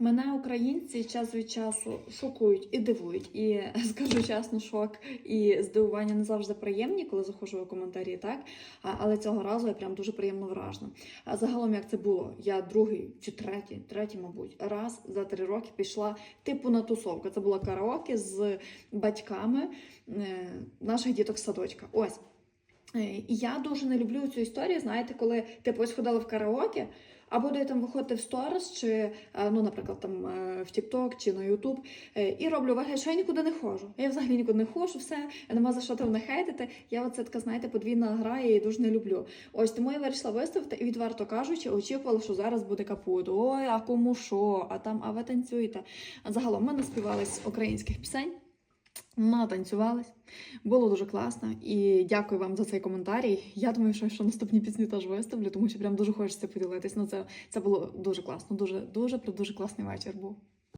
Мене українці час від часу шокують і дивують. І скажу чесно, шок і здивування не завжди приємні, коли заходжу у коментарі, так але цього разу я прям дуже приємно вражена. А загалом, як це було, я другий чи третій, третій, мабуть, раз за три роки пішла типу на тусовку. Це була караоке з батьками е, наших діток-садочка. Ось. Е, І я дуже не люблю цю історію, знаєте, коли типу ось ходила в караоке, а буде там виходити в сторіс, чи, е, ну, наприклад, там е, в TikTok чи на е, і роблю вигляд, що я нікуди не ходжу. Я взагалі нікуди не ходжу, все, нема за що там не хейтити. Я оце така, знаєте, подвійна гра, я її дуже не люблю. Ось тому я вирішила виставити і відверто кажучи, очікувала, що зараз буде капут. Ой, а кому що? А там, а ви танцюєте. Загалом ми наспівались українських пісень. Натанцювались. Було дуже класно і дякую вам за цей коментарій. Я думаю, що, що наступні пісні теж виставлю, тому що прям дуже хочеться поділитись. Ну це, це було дуже класно. Дуже, дуже, дуже класний вечір був.